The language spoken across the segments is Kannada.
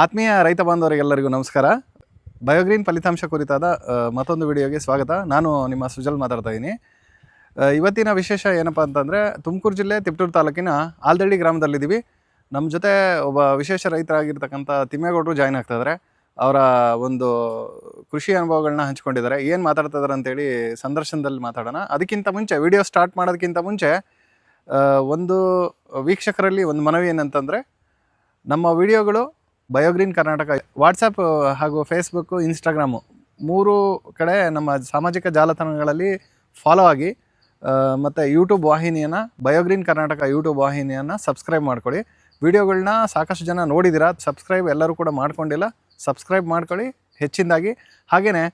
ಆತ್ಮೀಯ ರೈತ ಬಾಂಧವರಿಗೆಲ್ಲರಿಗೂ ನಮಸ್ಕಾರ. ಬಯೋಗ್ರೀನ್ ಫಲಿತಾಂಶ ಕುರಿತಾದ ಮತ್ತೊಂದು ವಿಡಿಯೋಗೆ ಸ್ವಾಗತ. ನಾನು ನಿಮ್ಮ ಸುಜಲ್ ಮಾತಾಡ್ತಾ ಇದ್ದೀನಿ ಇವತ್ತಿನ ವಿಶೇಷ ಏನಪ್ಪ ಅಂತಂದರೆ, ತುಮಕೂರು ಜಿಲ್ಲೆ ತಿಪ್ಟೂರು ತಾಲೂಕಿನ ಆಲ್ದಳ್ಳಿ ಗ್ರಾಮದಲ್ಲಿದ್ದೀವಿ. ನಮ್ಮ ಜೊತೆ ಒಬ್ಬ ವಿಶೇಷ ರೈತರಾಗಿರ್ತಕ್ಕಂಥ ತಿಮ್ಮೇಗೌಡರು ಜಾಯ್ನ್ ಆಗ್ತಾ ಇದ್ದಾರೆ ಅವರ ಒಂದು ಕೃಷಿ ಅನುಭವಗಳನ್ನ ಹಂಚ್ಕೊಂಡಿದ್ದಾರೆ. ಏನು ಮಾತಾಡ್ತಾ ಇದ್ದಾರೆ ಅಂತೇಳಿ ಸಂದರ್ಶನದಲ್ಲಿ ಮಾತಾಡೋಣ. ಅದಕ್ಕಿಂತ ಮುಂಚೆ, ವಿಡಿಯೋ ಸ್ಟಾರ್ಟ್ ಮಾಡೋದಕ್ಕಿಂತ ಮುಂಚೆ ಒಂದು ವೀಕ್ಷಕರಲ್ಲಿ ಒಂದು ಮನವಿ ಏನಂತಂದರೆ, ನಮ್ಮ ವಿಡಿಯೋಗಳು ಬಯೋಗ್ರೀನ್ ಕರ್ನಾಟಕ ವಾಟ್ಸಪ್ ಹಾಗೂ ಫೇಸ್ಬುಕ್ಕು ಇನ್ಸ್ಟಾಗ್ರಾಮು ಮೂರು ಕಡೆ ನಮ್ಮ ಸಾಮಾಜಿಕ ಜಾಲತಾಣಗಳಲ್ಲಿ ಫಾಲೋ ಆಗಿ ಮತ್ತು ಯೂಟ್ಯೂಬ್ ವಾಹಿನಿಯನ್ನು, ಬಯೋಗ್ರೀನ್ ಕರ್ನಾಟಕ ಯೂಟ್ಯೂಬ್ ವಾಹಿನಿಯನ್ನು ಸಬ್ಸ್ಕ್ರೈಬ್ ಮಾಡ್ಕೊಳ್ಳಿ. ವಿಡಿಯೋಗಳನ್ನ ಸಾಕಷ್ಟು ಜನ ನೋಡಿದ್ದೀರಾ ಸಬ್ಸ್ಕ್ರೈಬ್ ಎಲ್ಲರೂ ಕೂಡ ಮಾಡ್ಕೊಂಡಿಲ್ಲ ಸಬ್ಸ್ಕ್ರೈಬ್ ಮಾಡ್ಕೊಳ್ಳಿ, ಹೆಚ್ಚಿನದಾಗಿ. ಹಾಗೆಯೇ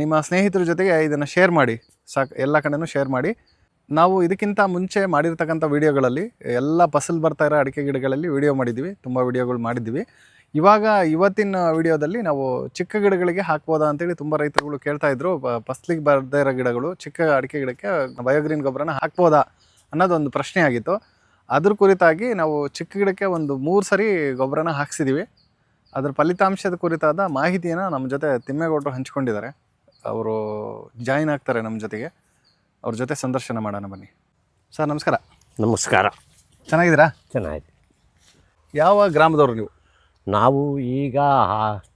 ನಿಮ್ಮ ಸ್ನೇಹಿತರ ಜೊತೆಗೆ ಇದನ್ನು ಶೇರ್ ಮಾಡಿ, ಸಾಕು, ಎಲ್ಲ ಕಡೆಯೂ ಶೇರ್ ಮಾಡಿ. ನಾವು ಇದಕ್ಕಿಂತ ಮುಂಚೆ ಮಾಡಿರ್ತಕ್ಕಂಥ ವಿಡಿಯೋಗಳಲ್ಲಿ, ಎಲ್ಲ ಫಸಲು ಬರ್ತಾ ಇರೋ ಅಡಿಕೆ ಗಿಡಗಳಲ್ಲಿ ವಿಡಿಯೋ ಮಾಡಿದ್ದೀವಿ ತುಂಬ ವಿಡಿಯೋಗಳು ಮಾಡಿದ್ದೀವಿ ಇವಾಗ ಇವತ್ತಿನ ವಿಡಿಯೋದಲ್ಲಿ ನಾವು ಚಿಕ್ಕ ಗಿಡಗಳಿಗೆ ಹಾಕ್ಬೋದಾ ಅಂತೇಳಿ ತುಂಬ ರೈತರುಗಳು ಕೇಳ್ತಾ ಇದ್ರು. ಫಸ್ಲಿಗೆ ಬರದೇ ಇರೋ ಗಿಡಗಳು, ಚಿಕ್ಕ ಅಡಿಕೆ ಗಿಡಕ್ಕೆ ಬಯೋಗ್ರೀನ್ ಗೊಬ್ಬರನ ಹಾಕ್ಬೋದಾ ಅನ್ನೋದೊಂದು ಪ್ರಶ್ನೆ ಆಗಿತ್ತು ಅದ್ರ ಕುರಿತಾಗಿ ನಾವು ಚಿಕ್ಕ ಗಿಡಕ್ಕೆ ಒಂದು ಮೂರು ಸರಿ ಗೊಬ್ಬರನ ಹಾಕ್ಸಿದ್ದೀವಿ ಅದ್ರ ಫಲಿತಾಂಶದ ಕುರಿತಾದ ಮಾಹಿತಿಯನ್ನು ನಮ್ಮ ಜೊತೆ ತಿಮ್ಮೇಗೌಡರು ಹಂಚ್ಕೊಂಡಿದ್ದಾರೆ. ಅವರು ಜಾಯಿನ್ ಆಗ್ತಾರೆ ನಮ್ಮ ಜೊತೆಗೆ. ಅವ್ರ ಜೊತೆ ಸಂದರ್ಶನ ಮಾಡೋಣ ಬನ್ನಿ. ಸರ್ ನಮಸ್ಕಾರ. ನಮಸ್ಕಾರ. ಚೆನ್ನಾಗಿದ್ದೀರಾ? ಚೆನ್ನಾಗಿದೆ. ಯಾವ ಗ್ರಾಮದವರು ನೀವು? ನಾವು ಈಗ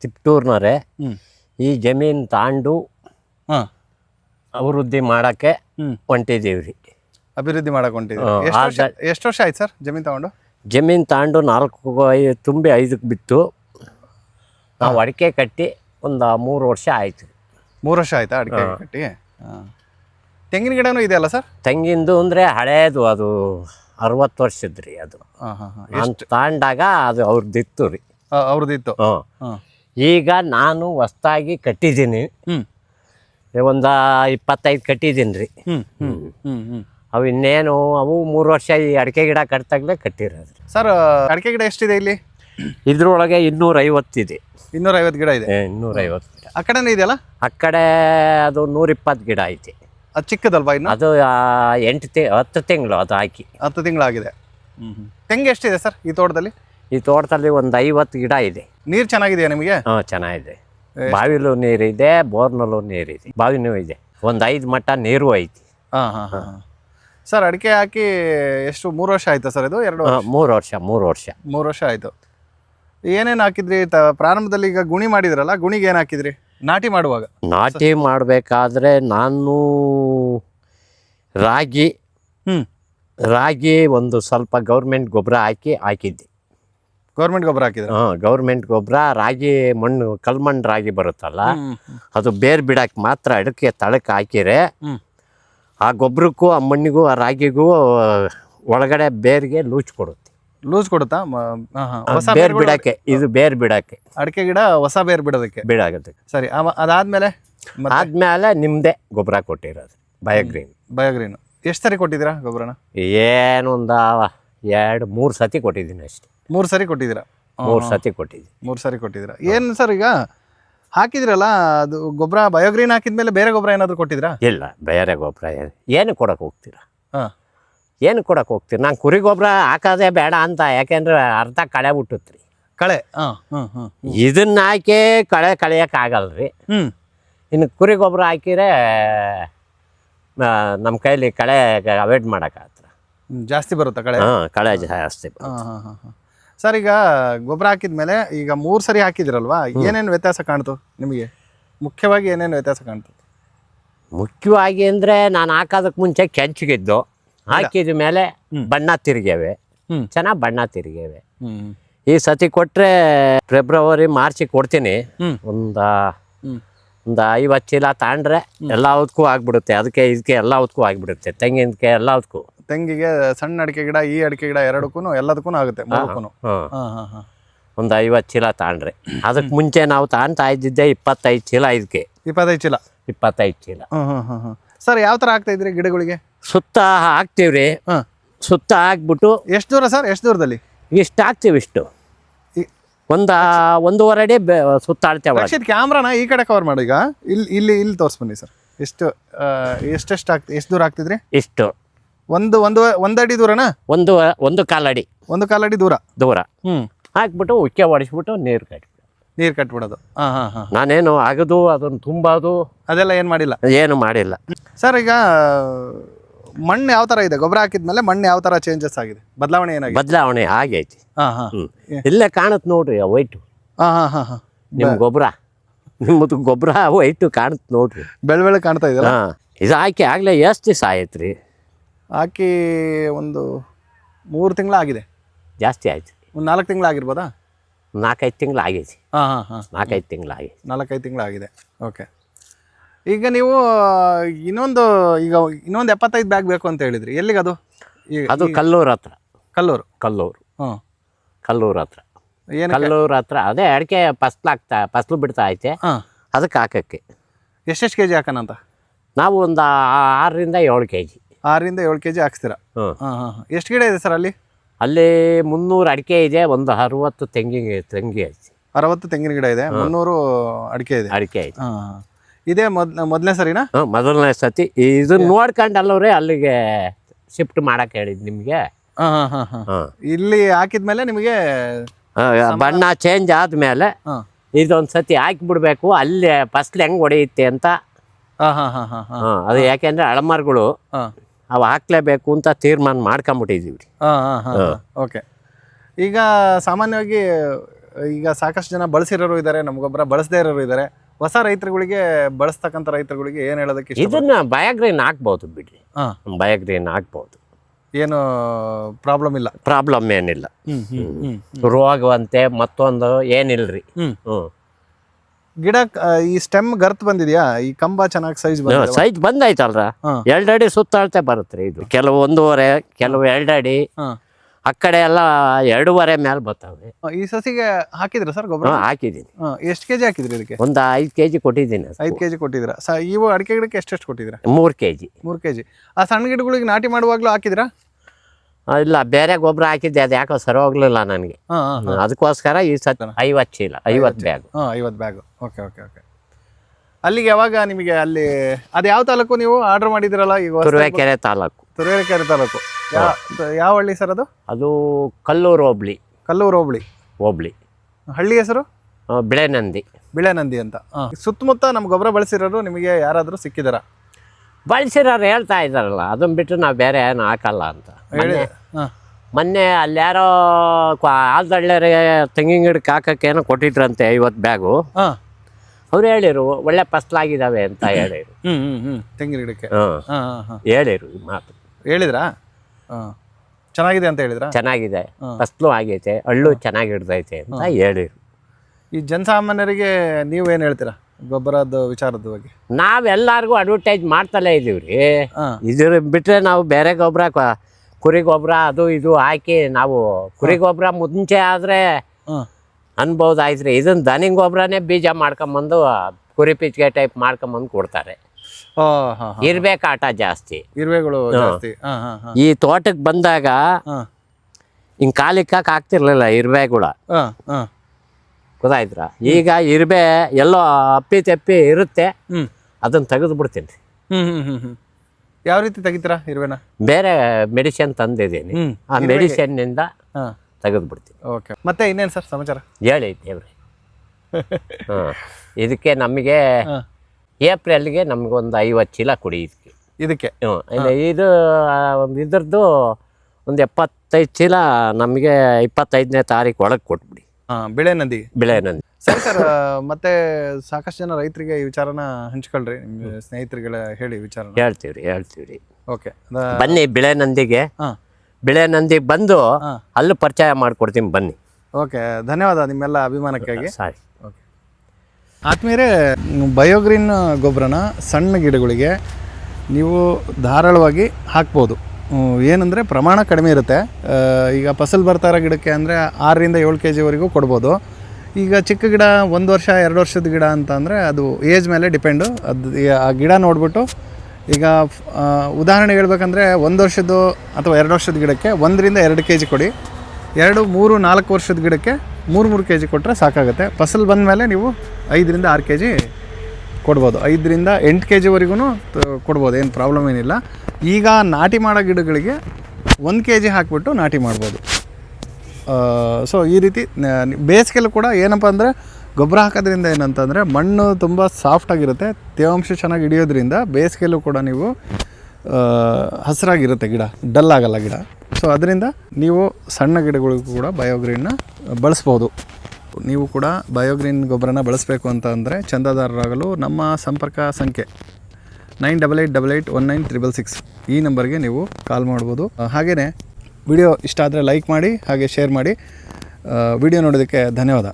ತಿಪ್ಟೂರ್ನವರೇ ಹ್ಞೂ ಈ ಜಮೀನು ತಾಂಡು ಹಾಂ. ಅಭಿವೃದ್ಧಿ ಮಾಡೋಕ್ಕೆ ಹ್ಞೂ ಹೊಂಟಿದ್ದೀವಿ ರೀ ಅಭಿವೃದ್ಧಿ ಮಾಡಕ್ಕೆ ಹೊಂಟಿದ್ದೀರಾ? ಹ್ಮ್, ಎಷ್ಟು ವರ್ಷ ಎಷ್ಟು ವರ್ಷ ಆಯ್ತು ಸರ್ ಜಮೀನು ತಗೊಂಡು? ಜಮೀನು ತಾಂಡು ನಾಲ್ಕು ಐದು ತುಂಬಿ ಐದಕ್ಕೆ ಬಿತ್ತು. ನಾವು ಅಡಿಕೆ ಕಟ್ಟಿ ಒಂದು ಮೂರು ವರ್ಷ ಆಯಿತು. ಮೂರು ವರ್ಷ ಆಯ್ತಾ ಅಡಿಕೆ ಕಟ್ಟಿ? ಹಾಂ. ತೆಂಗಿನ ಗಿಡನೂ ಇದೆಯಲ್ಲ ಸರ್? ತೆಂಗಿಂದು ಅಂದರೆ ಹಳೇದು ಅದು ಅರವತ್ತು ವರ್ಷದ ರೀ ಅದು ನಾನು ತಾಂಡಾಗ ಅದು ಅವ್ರದ್ದಿತ್ತು ರೀ. ಅವ್ರದ್ದಿತ್ತು ಹಾಂ. ಈಗ ನಾನು ಹೊಸ್ತಾಗಿ ಕಟ್ಟಿದ್ದೀನಿ. ಒಂದು ಇಪ್ಪತ್ತೈದು ಕಟ್ಟಿದ್ದೀನಿ ರೀ. ಅವು ಇನ್ನೇನು ಅವು ಮೂರು ವರ್ಷ ಈ ಅಡಿಕೆ ಗಿಡ ಕಟ್ತಾಗಲೇ ಕಟ್ಟಿರೋದು ಸರ್ ಅಡಿಕೆ ಗಿಡ ಎಷ್ಟಿದೆ ಇಲ್ಲಿ? ಇದ್ರೊಳಗೆ ಇನ್ನೂರೈವತ್ತಿದೆ ಇನ್ನೂರೈವತ್ತು ಗಿಡ ಇದೆ. ಇನ್ನೂರೈವತ್ತು ಗಿಡ. ಆ ಕಡೆನೂ ಇದೆಯಲ್ಲ? ಆ ಕಡೆ ಅದು ನೂರಿಪ್ಪತ್ತು ಗಿಡ ಐತಿ. ಅದು ಚಿಕ್ಕದಲ್ವಾ ಇನ್ನು? ಅದು ಆ, ಎಂಟು ತಿ ಹತ್ತು ತಿಂಗಳು ಅದು ಹಾಕಿ. ಹತ್ತು ತಿಂಗಳಾಗಿದೆ. ಹ್ಞೂ ಹ್ಞೂ ತೆಂಗು ಎಷ್ಟಿದೆ ಸರ್ ಈ ತೋಟದಲ್ಲಿ? ಈ ತೋಟದಲ್ಲಿ ಒಂದು ಐವತ್ತು ಗಿಡ ಇದೆ. ನೀರು ಚೆನ್ನಾಗಿದೆಯಾ ನಿಮಗೆ? ಹಾಂ ಚೆನ್ನಾಗಿದೆ. ಬಾವಿಲೂ ನೀರಿದೆ ಬೋರ್ನಲ್ಲೂ ನೀರಿದೆ ಬಾವಿನೂ ಇದೆ. ಒಂದು ಐದು ಮಟ್ಟ ನೀರು ಐತಿ. ಹಾಂ ಹಾಂ ಹಾಂ ಹಾಂ. ಸರ್ ಅಡಿಕೆ ಹಾಕಿ ಎಷ್ಟು ಮೂರು ವರ್ಷ ಆಯ್ತಾ ಸರ್ ಇದು? ಎರಡು ಮೂರು ವರ್ಷ ಮೂರು ವರ್ಷ. ಮೂರು ವರ್ಷ ಆಯಿತು. ಏನೇನು ಹಾಕಿದ್ರಿ? ತ ಪ್ರಾರಂಭದಲ್ಲಿ ಈಗ ಗುಣಿ ಮಾಡಿದ್ರಲ್ಲ ಗುಣಿಗೆ ಏನು ಹಾಕಿದ್ರಿ? ನಾಟಿ ಮಾಡುವಾಗ. ನಾಟಿ ಮಾಡಬೇಕಾದ್ರೆ ನಾನು ರಾಗಿ ಹ್ಞೂ ರಾಗಿ ಒಂದು ಸ್ವಲ್ಪ ಗೌರ್ಮೆಂಟ್ ಗೊಬ್ಬರ ಹಾಕಿ ಹಾಕಿದ್ದೆ. ಗೌರ್ಮೆಂಟ್ ಗೊಬ್ಬರ ಹಾಕಿದ್ರೆ? ಹಾಂ ಗೌರ್ಮೆಂಟ್ ಗೊಬ್ಬರ ರಾಗಿ ಮಣ್ಣು ಕಲ್ಮಣ್ಣು ರಾಗಿ ಬರುತ್ತಲ್ಲ ಅದು ಬೇರ್ ಬಿಡಕ್ಕೆ ಮಾತ್ರ ಅಡಕೆ ತಳಕ್ಕೆ ಹಾಕಿರೆ ಆ ಗೊಬ್ಬರಕ್ಕೂ ಆ ಮಣ್ಣಿಗೂ ಆ ರಾಗಿಗೂ ಒಳಗಡೆ ಬೇರಿಗೆ ಲೂಚ್ ಕೊಡುತ್ತೆ. ಲೂಸ್ ಕೊಡುತ್ತಾ? ಮ- ಹಾಂ ಹಾಂ ಹೊಸ ಬೇರ್ ಬಿಡಕ್ಕೆ ಇದು ಬೇರ್ ಬಿಡಕ್ಕೆ. ಅಡಿಕೆ ಗಿಡ ಹೊಸ ಬೇರ್ ಬಿಡೋದಕ್ಕೆ. ಬಿಡಾಗುತ್ತೆ. ಸರಿ ಆಮ ಅದಾದ್ಮೇಲೆ ಆದ್ಮೇಲೆ ನಿಮ್ದೇ ಗೊಬ್ಬರ ಕೊಟ್ಟಿರೋದು ಬಯೋಗ್ರೀನ್. ಬಯೋಗ್ರೀನ್. ಎಷ್ಟು ಸರಿ ಕೊಟ್ಟಿದ್ದೀರಾ ಗೊಬ್ಬರನ? ಒಂದಾವ ಎರಡು ಮೂರು ಸತಿ ಕೊಟ್ಟಿದ್ದೀನಿ ಅಷ್ಟೇ. ಮೂರು ಸರಿ ಕೊಟ್ಟಿದ್ದೀರಾ? ಮೂರು ಸತಿ ಕೊಟ್ಟಿದ್ದೀನಿ. ಮೂರು ಸರಿ ಕೊಟ್ಟಿದ್ದೀರಾ? ಏನು ಸರ್ ಈಗ ಹಾಕಿದ್ರಲ್ಲ ಅದು ಗೊಬ್ಬರ ಬಯೋಗ್ರೀನ್ ಹಾಕಿದ್ಮೇಲೆ ಬೇರೆ ಗೊಬ್ಬರ ಏನಾದರೂ ಕೊಟ್ಟಿದ್ರಾ ಇಲ್ಲ ಬೇರೆ ಗೊಬ್ಬರ ಏನು ಏನು ಕೊಡಕ್ಕೆ ಹೋಗ್ತೀರಾ? ಹಾಂ. ಏನು ಕೊಡಕ್ಕೆ ಹೋಗ್ತೀರಿ? ನಾನು ಕುರಿ ಗೊಬ್ಬರ ಹಾಕೋದೇ ಬೇಡ ಅಂತ ಯಾಕೆಂದ್ರೆ ಅರ್ಧ ಕಳೆ ಬಿಟ್ಟುತ್ರಿ ಕಳೆ ಇದನ್ನ ಹಾಕಿ ಕಳೆ ಕಳೆಯೋಕ್ಕಾಗಲ್ಲ ರೀ ಹ್ಞೂ ಇನ್ನು ಕುರಿ ಗೊಬ್ಬರ ಹಾಕಿದ್ರೆ ನಮ್ಮ ಕೈಲಿ ಕಳೆ ಅವಾಯ್ಡ್ ಮಾಡೋಕ್ಕಾಗತ್ತೆ ಜಾಸ್ತಿ ಬರುತ್ತೆ ಕಳೆ? ಹಾಂ ಕಳೆ ಜಾಸ್ತಿ ಬರುತ್ತೆ. ಹಾಂ ಹಾಂ ಹಾಂ. ಹಾಂ ಸರ್ ಈಗ ಗೊಬ್ಬರ ಹಾಕಿದ ಮೇಲೆ ಈಗ ಮೂರು ಸರಿ ಹಾಕಿದ್ರಲ್ವಾ? ಏನೇನು ವ್ಯತ್ಯಾಸ ಕಾಣ್ತು ನಿಮಗೆ? ಮುಖ್ಯವಾಗಿ ಏನೇನು ವ್ಯತ್ಯಾಸ ಕಾಣ್ತು? ಮುಖ್ಯವಾಗಿ ಅಂದರೆ ನಾನು ಹಾಕೋದಕ್ಕೆ ಮುಂಚೆ ಕೆಂಚಿಗಿದ್ದು. ಹಾಕಿದ ಮೇಲೆ ಬಣ್ಣ ತಿರುಗೇವೆ ಚೆನ್ನಾಗ್ ಬಣ್ಣ ತಿರುಗೇವೆ ಈ ಸತಿ ಕೊಟ್ರೆ ಫೆಬ್ರವರಿ ಮಾರ್ಚ್ ಕೊಡ್ತೀನಿ. ಒಂದ ಒಂದು ಐವತ್ತು ಚೀಲ ತಾಂಡ್ರೆ ಎಲ್ಲ ಅವಕ್ಕೂ ಆಗ್ಬಿಡುತ್ತೆ. ಅದಕ್ಕೆ ಇದಕ್ಕೆ ಎಲ್ಲ ಅವಕ್ಕೂ ಆಗ್ಬಿಡುತ್ತೆ. ತೆಂಗಿನಕ್ಕೆ ಎಲ್ಲ ಅವಕ್ಕೂ ತೆಂಗಿಗೆ ಸಣ್ಣ ಅಡಿಕೆ ಗಿಡ ಈ ಅಡಿಕೆ ಗಿಡ ಎರಡಕ್ಕೂ ಎಲ್ಲದಕ್ಕೂ ಆಗುತ್ತೆ ಒಂದ್ ಐವತ್ ಐವತ್ತು ಚೀಲ ತಾಂಡ್ರೆ. ಅದಕ್ಕೆ ಮುಂಚೆ ನಾವು ತಗೊಂತಾ ಇದ್ದಿದ್ದೆ ಇಪ್ಪತ್ತೈದು ಚೀಲ ಇದಕ್ಕೆ. ಇಪ್ಪತ್ತೈದು ಚೀಲ. ಇಪ್ಪತ್ತೈದು ಚೀಲ. ಸರ್ ಯಾವ ತರ ಆಗ್ತಾ ಇದ್ರಿ ಗಿಡಗಳಿಗೆ? ಸುತ್ತ ರೀ ಹಾಂ. ಸುತ್ತ ಹಾಕ್ಬಿಟ್ಟು ಎಷ್ಟು ದೂರ ಸರ್? ಎಷ್ಟು ದೂರದಲ್ಲಿ? ಇಷ್ಟು ಹಾಕ್ತೀವಿ ಇಷ್ಟು. ಒಂದ ಒಂದು ಒಂದೂವರೆ ಅಡಿ ಸುತ್ತಾಡ್ತೇವೆ ರಕ್ಷಿತ್ ಕ್ಯಾಮ್ರಾನ ಈ ಕಡೆ ಕವರ್ ಮಾಡಿ ಈಗ. ಇಲ್ಲಿ ಇಲ್ಲಿ ಇಲ್ಲಿ ತೋರಿಸ್ಬನ್ನಿ ಸರ್. ಎಷ್ಟು ಎಷ್ಟೆಷ್ಟು ಹಾಕ್ತಿ ಎಷ್ಟು ದೂರ ಆಗ್ತಿದ್ರಿ ಇಷ್ಟು. ಒಂದು ಒಂದು ಒಂದು ಅಡಿ ದೂರನಾ? ಒಂದು ಒಂದು ಕಾಲಡಿ ಒಂದು ಕಾಲಡಿ ದೂರ? ದೂರ. ಹ್ಞೂ ಹಾಕ್ಬಿಟ್ಟು ಉಕ್ಕೆ ಹೊಡಿಸ್ಬಿಟ್ಟು ನೀರು ಕಟ್ಟಿ ನೀರು ಕಟ್ಬಿಡೋದು. ಹಾಂ ಹಾಂ ಹಾಂ. ನಾನೇನು ಅಗದು ಅದನ್ನು ತುಂಬೋದು? ಅದೆಲ್ಲ ಏನು ಮಾಡಿಲ್ಲ? ಏನು ಮಾಡಿಲ್ಲ. ಸರ್ ಈಗ ಮಣ್ಣು ಯಾವ ತರ ಇದೆ? ಗೊಬ್ಬರ ಹಾಕಿದ್ಮೇಲೆ ಮಣ್ಣು ಯಾವ ತರ ಚೇಂಜಸ್ ಆಗಿದೆ? ಬದಲಾವಣೆ ಏನಾಗಿದೆ? ಬದಲಾವಣೆ ಆಗೈತಿ ಹಾಂ ಇಲ್ಲೇ ಕಾಣುತ್ತೆ ನೋಡ್ರಿ ಆ ವೈಟು ಹಾಂ ಹಾಂ ಹಾಂ ಹಾಂ. ನಿಮ್ಮ ಗೊಬ್ಬರ. ನಿಮ್ಮದು ಗೊಬ್ಬರ ವೈಟು ಕಾಣುತ್ತೆ ನೋಡ್ರಿ. ಬೆಳ್ಬೆಳೆ ಬೆಳೆ ಕಾಣ್ತಾ ಇದೆಯಲ್ಲ? ಹಾಂ. ಇದು ಹಾಕಿ ಆಗ್ಲೇ ಎಷ್ಟು ದಿವಸ ಆಯ್ತ್ರಿ? ರೀ ಹಾಕಿ ಒಂದು ಮೂರು ತಿಂಗಳು ಆಗಿದೆ. ಜಾಸ್ತಿ ಆಯ್ತು. ಒಂದು ನಾಲ್ಕು ತಿಂಗಳು ಆಗಿರ್ಬೋದಾ? ನಾಲ್ಕೈದು ತಿಂಗಳು ಆಗೈತಿ. ಹಾಂ ಹಾಂ ಹಾಂ. ನಾಲ್ಕೈದು ತಿಂಗಳು ಆಗೈತಿ. ನಾಲ್ಕೈದು ತಿಂಗಳು ಆಗಿದೆ. ಓಕೆ. ಈಗ ನೀವು ಇನ್ನೊಂದು ಈಗ ಇನ್ನೊಂದು ಎಪ್ಪತ್ತೈದು ಬ್ಯಾಗ್ ಬೇಕು ಅಂತ ಹೇಳಿದ್ರಿ. ಎಲ್ಲಿಗೆ ಅದು ಈಗ ಅದು ಕಲ್ಲೂರು ಹತ್ರ. ಕಲ್ಲೂರು? ಕಲ್ಲೂರು. ಹ್ಞೂ ಕಲ್ಲೂರು ಹತ್ರ. ಏನು ಕಲ್ಲೂರು ಹತ್ರ. ಅದೇ ಅಡಿಕೆ ಫಸ್ಲು ಆಗ್ತಾ ಫಸ್ಲು ಬಿಡ್ತಾ ಐತೆ. ಹಾಂ. ಅದಕ್ಕೆ ಹಾಕಕ್ಕೆ. ಎಷ್ಟೆಷ್ಟು ಕೆ ಜಿ ಹಾಕೋಣಂತ ನಾವು ಒಂದು ಆರರಿಂದ ಏಳು ಕೆ ಜಿ ಆರರಿಂದ ಏಳು ಕೆ ಜಿ ಹಾಕ್ಸ್ತೀರಾ? ಹ್ಞೂ ಹಾಂ ಹಾಂ ಎಷ್ಟು ಗಿಡ ಇದೆ ಸರ್ ಅಲ್ಲಿ? ಅಲ್ಲಿ ಮುನ್ನೂರು ಅಡಿಕೆ ಇದೆ ಒಂದು ಅರವತ್ತು ತೆಂಗಿನ ತೆಂಗಿ ಐತಿ. ಅರವತ್ತು ತೆಂಗಿನ ಗಿಡ ಇದೆ ಮುನ್ನೂರು ಅಡಿಕೆ ಇದೆ. ಅಡಿಕೆ ಐತಿ. ಹಾಂ. ಇದೇ ಮೊದ್ ಮೊದಲನೇ ಸರಿನಾ? ಮೊದಲನೇ ಸತಿ. ಇದು ನೋಡ್ಕೊಂಡು ಅಲ್ಲವ್ರೆ ಅಲ್ಲಿಗೆ ಶಿಫ್ಟ್ ಮಾಡಕ್ ಹೇಳಿದ್ ನಿಮಗೆ. ಹಾಂ ಹಾಂ ಹಾಂ ಹಾಂ. ಹಾಂ. ಇಲ್ಲಿ ಹಾಕಿದ್ಮೇಲೆ ನಿಮಗೆ ಬಣ್ಣ ಚೇಂಜ್ ಆದ್ಮೇಲೆ ಇದೊಂದ್ ಸತಿ ಹಾಕಿಬಿಡ್ಬೇಕು. ಅಲ್ಲಿ ಫಸ್ಟ್ ಹೆಂಗ್ ಹೊಡೆಯುತ್ತೆ ಅಂತ. ಹಾಂ ಹಾಂ ಹಾಂ ಹಾಂ ಹಾಂ. ಹಾಂ ಅದು ಯಾಕೆಂದ್ರೆ ಅಳಮರ್ಗಳು ಅವು ಹಾಕ್ಲೇಬೇಕು ಅಂತ ತೀರ್ಮಾನ ಮಾಡ್ಕೊಂಬಿಟ್ಟಿದೀವಿ. ರೀ ಹಾಂ ಹಾಂ ಹಾಂ. ಓಕೆ ಈಗ ಸಾಮಾನ್ಯವಾಗಿ ಈಗ ಸಾಕಷ್ಟು ಜನ ಬಳಸಿರೋರು ಇದ್ದಾರೆ ನಮ್ಗೊಬ್ಬರ ಬಳಸದೇ ಇರೋರು ಇದ್ದಾರೆ ಹೊಸ ರೈತರುಗಳಿಗೆ ಬಳಸ್ತಕ್ಕಂಥ ರೈತರುಗಳಿಗೆ ಏನು ಹೇಳೋದಕ್ಕೆ ಇಷ್ಟ ಇದನ್ನ ಬಯಾಗ್ರೇನ್ ಹಾಕ್ಬೋದು ಬಿಡ್ರಿ. ಹಾಂ. ಬಯಾಗ್ರೇನ್ ಹಾಕ್ಬೋದು ಏನು ಪ್ರಾಬ್ಲಮ್ ಇಲ್ಲ? ಪ್ರಾಬ್ಲಮ್ ಏನಿಲ್ಲ. ರೋಗವಂತೆ ಮತ್ತೊಂದು ಏನಿಲ್ರಿ. ಹ್ಞೂ ಗಿಡ ಆ, ಈ ಸ್ಟೆಮ್ ಗರ್ತ್ ಬಂದಿದ್ಯಾ? ಈ ಕಂಬ ಚೆನ್ನಾಗಿ ಸೈಜ್ ಬಂದಿದೆ ಸೈಜ್ ಬಂದಾಯ್ತಲ್ರ? ಹಾಂ. ಎರಡು ಅಡಿ ಸುತ್ತಾಳ್ತೆ ಬರುತ್ತೆ ಇದು. ಕೆಲವು ಒಂದೂವರೆ ಕೆಲವು ಎರಡು ಅಡಿ. ಹಾಂ. ಆ ಕಡೆ ಎಲ್ಲ ಎರಡೂವರೆ ಮೇಲೆ ಬರ್ತಾವೆ. ಈ ಸಸಿಗೆ ಹಾಕಿದ್ರ ಸರ್ ಗೊಬ್ಬರ? ಹಾಕಿದೀನಿ ಹಾಕಿದ್ದೀನಿ. ಹಾಂ ಎಷ್ಟು ಕೆಜಿ ಹಾಕಿದ್ರಿ ಇದಕ್ಕೆ? ಒಂದು ಐದು ಕೆ ಜಿ ಕೊಟ್ಟಿದ್ದೀನಿ ಐದು ಕೆಜಿ ಕೊಟ್ಟಿದ್ರ? ಸ ಇವು ಅಡಿಕೆ ಗಿಡಕ್ಕೆ ಎಷ್ಟೆಷ್ಟು ಕೊಟ್ಟಿದ್ರ ಮೂರು ಕೆಜಿ. ಮೂರು ಕೆ ಜಿ ಆ ಸಣ್ಣ ಗಿಡಗಳಿಗೆ ನಾಟಿ ಮಾಡುವಾಗ್ಲೂ ಹಾಕಿದ್ರಾ? ಇಲ್ಲ ಬೇರೆ ಗೊಬ್ಬರ ಹಾಕಿದ್ದೆ ಅದು ಯಾಕೋ ಸರಿ ಹೋಗ್ಲಿಲ್ಲ ನನಗೆ. ಹಾಂ ಹಾಂ ಅದಕ್ಕೋಸ್ಕರ ಈ ಸತ್ ಐವತ್ತು ಚೀಲ ಐವತ್ತು ಬ್ಯಾಗ್. ಹಾಂ ಐವತ್ತು ಬ್ಯಾಗು. Okay okay okay. ಅಲ್ಲಿಗೆ ಯಾವಾಗ ನಿಮಗೆ ಅಲ್ಲಿ ಅದು ಯಾವ ತಾಲೂಕು ನೀವು? ಆರ್ಡರ್ ಮಾಡಿದಿರಲ್ಲ ಈಗ ಕೆರೆ ತುರುವೇಕೆರೆ ತಾಲೂಕು. ತುರುವೇಕೆರೆ ತಾಲೂಕು. ಯಾವ ಹಳ್ಳಿ ಸರ್ ಅದು? ಅದು ಕಲ್ಲೂರು ಹೋಬ್ಳಿ. ಕಲ್ಲೂರು ಹೋಬಳಿ. ಹೋಬ್ಳಿ. ಹಳ್ಳಿ ಹೆಸರು? ನಂದಿ ಬಿಳೆನಂದಿ. ಬಿಳೆನಂದಿ ಅಂತ. ಸುತ್ತಮುತ್ತ ನಮ್ಮ ಗೊಬ್ಬರ ಬಳಸಿರೋರು ನಿಮಗೆ ಯಾರಾದರೂ ಸಿಕ್ಕಿದಾರ? ಬಳಸಿರೋರು ಹೇಳ್ತಾ ಇದ್ದಾರಲ್ಲ ಅದನ್ನ ಬಿಟ್ಟು ನಾವು ಬೇರೆ ಏನು ಹಾಕಲ್ಲ ಅಂತ. ಹೇಳಿ. ಮೊನ್ನೆ ಅಲ್ಲಿ ಯಾರೋ ಆಲ್ದಳ್ಳರಿಗೆ ತೆಂಗಿನ ಗಿಡಕ್ಕೆ ಹಾಕಕ್ಕೇನೋ ಕೊಟ್ಟಿದ್ರಂತೆ ಐವತ್ತು ಬ್ಯಾಗು. ಹಾಂ. ಅವ್ರು ಹೇಳಿರು ಒಳ್ಳೆ ಫಸ್ಲಾಗಿದ್ದಾವೆ ಅಂತ ಹೇಳಿರು. ತೆಂಗಿನ ಗಿಡಕ್ಕೆ. ಹೇಳಿರು ಈ ಮಾತು. ಹೇಳಿದ್ರಾ? ಹಾಂ ಚೆನ್ನಾಗಿದೆ ಅಂತ ಹೇಳಿದ್ರಾ? ಚೆನ್ನಾಗಿದೆ. ಫಸ್ಟ್ಲು ಫಸ್ಲು ಆಗೈತೆ ಹಳ್ಳು ಚೆನ್ನಾಗಿ ಹಿಡ್ದೈತೆ ಅಂತ ಹೇಳಿರು. ಈ ಜನಸಾಮಾನ್ಯರಿಗೆ ನೀವೇನು ಹೇಳ್ತೀರಾ ಗೊಬ್ಬರದ ವಿಚಾರದ ಬಗ್ಗೆ? ನಾವೆಲ್ಲರಿಗೂ ಅಡ್ವರ್ಟೈಸ್ ಮಾಡ್ತಲೇ ಇದೀವಿ ರೀ ಇದ್ರ ಬಿಟ್ಟರೆ ನಾವು ಬೇರೆ ಗೊಬ್ಬರ ಕುರಿ ಗೊಬ್ಬರ ಅದು ಇದು ಹಾಕಿ ನಾವು ಕುರಿ ಗೊಬ್ಬರ ಮುಂಚೆ ಆದರೆ ಅನ್ಬೋದಾಯ್ತು ರೀ ಇದನ್ನ ದನಿಂಗ್ ಗೊಬ್ಬರನೇ ಬೀಜ ಮಾಡ್ಕೊಂಬಂದು ಕುರಿ ಪಿಚ್ಗೆ ಟೈಪ್ ಮಾಡ್ಕೊಂಬಂದು ಕೊಡ್ತಾರೆ. ಇರ್ಬೇಕು ಆಟ ಜಾಸ್ತಿ. ಇರುವೆಗಳು ಜಾಸ್ತಿ. ಈ ತೋಟಕ್ಕೆ ಬಂದಾಗ ಹಿಂಗ್ ಕಾಲಿಕ್ಕಾಕ್ ಆಗ್ತಿರ್ಲಿಲ್ಲ ಇರ್ವೆಗಳ ಗೊತ್ತಾಯ್ತ್ರ? ಈಗ ಇರ್ಬೆ ಎಲ್ಲೋ ಅಪ್ಪಿ ತೆಪ್ಪಿ ಇರುತ್ತೆ. ಅದನ್ನ ತೆಗೆದು ಬಿಡ್ತೀನಿ ಯಾವ ರೀತಿ ತೆಗಿತೀರಾ ಇರ್ಬೆನ? ಬೇರೆ ಮೆಡಿಸಿನ್ ತಂದಿದ್ದೀನಿ. ಆ ಮೆಡಿಸಿನ್ನಿಂದ ತೆಗೆದು ಬಿಡ್ತೀನಿ ಓಕೆ. ಮತ್ತೆ ಇನ್ನೇನು ಸರ್ ಸಮಾಚಾರ? ಹೇಳಿ ದೇವ್ರಿ. ಹಾಂ. ಇದಕ್ಕೆ ನಮಗೆ ಏಪ್ರಿಲ್ಗೆ ನಮಗೊಂದು ಐವತ್ತು ಚೀಲ ಕೊಡಿ ಇದಕ್ಕೆ? ಇದಕ್ಕೆ ಹ್ಞೂ ಇದು ಒಂದು ಇದ್ರದ್ದು ಒಂದು ಎಪ್ಪತ್ತೈದು ಚೀಲ ನಮಗೆ ಇಪ್ಪತ್ತೈದನೇ ತಾರೀಕು ಒಳಗೆ ಕೊಟ್ಬಿಡಿ. ಹಾಂ ಬೆಳೆ ನದಿ. ಬೆಳೆ ನದಿ. ಸರಿ ಸರ್ ಮತ್ತೆ ಸಾಕಷ್ಟು ಜನ ರೈತರಿಗೆ ಈ ವಿಚಾರನ ಹಂಚ್ಕೊಳ್ರಿ ನಿಮ್ಮ ಸ್ನೇಹಿತರಿಗೆಲ್ಲ ಹೇಳಿ ವಿಚಾರ ಹೇಳ್ತೀವಿ ರೀ ಹೇಳ್ತೀವಿ ರೀ ಓಕೆ ಬನ್ನಿ ಬಿಳೆ ನಂದಿಗೆ. ಹಾಂ. ಬಿಳೆ ನಂದಿಗೆ ಬಂದು ಅಲ್ಲಿ ಅಲ್ಲೂ ಪರಿಚಯ ಮಾಡಿಕೊಡ್ತೀನಿ ಬನ್ನಿ. ಓಕೆ ಧನ್ಯವಾದ ನಿಮ್ಮೆಲ್ಲ ಅಭಿಮಾನಕ್ಕಾಗಿ. ಸಾರಿ. ಓಕೆ. ಆದ್ಮೇಲೆ ಬಯೋಗ್ರೀನ್ ಗೊಬ್ಬರನ ಸಣ್ಣ ಗಿಡಗಳಿಗೆ ನೀವು ಧಾರಾಳವಾಗಿ ಹಾಕ್ಬೋದು. ಏನಂದರೆ ಪ್ರಮಾಣ ಕಡಿಮೆ ಇರುತ್ತೆ. ಈಗ ಫಸಲು ಬರ್ತಾ ಇರೋ ಗಿಡಕ್ಕೆ ಅಂದರೆ ಆರರಿಂದ ಏಳು ಕೆ ಜಿವರೆಗೂ ಕೊಡ್ಬೋದು. ಈಗ ಚಿಕ್ಕ ಗಿಡ ಒಂದು ವರ್ಷ, ಎರಡು ವರ್ಷದ ಗಿಡ ಅಂತ ಅಂದರೆ ಅದು ಏಜ್ ಮೇಲೆ ಡಿಪೆಂಡು. ಅದು ಆ ಗಿಡ ನೋಡಿಬಿಟ್ಟು ಈಗ ಉದಾಹರಣೆ ಹೇಳ್ಬೇಕಂದ್ರೆ ಒಂದು ವರ್ಷದ್ದು ಅಥವಾ ಎರಡು ವರ್ಷದ ಗಿಡಕ್ಕೆ ಒಂದರಿಂದ ಎರಡು ಕೆ ಜಿ ಕೊಡಿ. ಎರಡು, ಮೂರು, ನಾಲ್ಕು ವರ್ಷದ ಗಿಡಕ್ಕೆ ಮೂರು ಮೂರು ಕೆ ಜಿ ಕೊಟ್ಟರೆ ಸಾಕಾಗುತ್ತೆ. ಫಸಲು ಬಂದ ಮೇಲೆ ನೀವು ಐದರಿಂದ ಆರು ಕೆ ಜಿ ಕೊಡ್ಬೋದು. ಐದರಿಂದ ಎಂಟು ಕೆ ಜಿವರೆಗೂ ಕೊಡ್ಬೋದು. ಏನು ಪ್ರಾಬ್ಲಮ್ ಏನಿಲ್ಲ. ಈಗ ನಾಟಿ ಮಾಡೋ ಗಿಡಗಳಿಗೆ ಒಂದು ಕೆ ಜಿ ಹಾಕಿಬಿಟ್ಟು ನಾಟಿ ಮಾಡ್ಬೋದು. ಸೊ ಈ ರೀತಿ ಬೇಸಿಗೆಲ್ಲೂ ಕೂಡ ಏನಪ್ಪ ಅಂದರೆ ಗೊಬ್ಬರ ಹಾಕೋದ್ರಿಂದ ಏನಂತಂದರೆ ಮಣ್ಣು ತುಂಬ ಸಾಫ್ಟಾಗಿರುತ್ತೆ ತೇವಾಂಶ ಚೆನ್ನಾಗಿ ಹಿಡಿಯೋದ್ರಿಂದ ಬೇಸಿಗೆಲ್ಲೂ ಕೂಡ ನೀವು ಹಸಿರಾಗಿರುತ್ತೆ ಗಿಡ ಡಲ್ ಆಗಲ್ಲ ಗಿಡ. ಸೊ ಅದರಿಂದ ನೀವು ಸಣ್ಣ ಗಿಡಗಳಿಗೂ ಕೂಡ ಬಯೋಗ್ರೀನ್ನ ಬಳಸ್ಬೋದು. ನೀವು ಕೂಡ ಬಯೋಗ್ರೀನ್ ಗೊಬ್ಬರನ ಬಳಸಬೇಕು ಅಂತ ಅಂದರೆ ಚಂದಾದಾರರಾಗಲು ನಮ್ಮ ಸಂಪರ್ಕ ಸಂಖ್ಯೆ nine double eight double eight one nine triple six ಈ ನಂಬರ್ಗೆ ನೀವು ಕಾಲ್ ಮಾಡ್ಬೋದು. ಹಾಗೆಯೇ ವಿಡಿಯೋ ಇಷ್ಟ ಆದರೆ ಲೈಕ್ ಮಾಡಿ ಹಾಗೆ ಶೇರ್ ಮಾಡಿ. ವಿಡಿಯೋ ನೋಡೋದಕ್ಕೆ ಧನ್ಯವಾದ.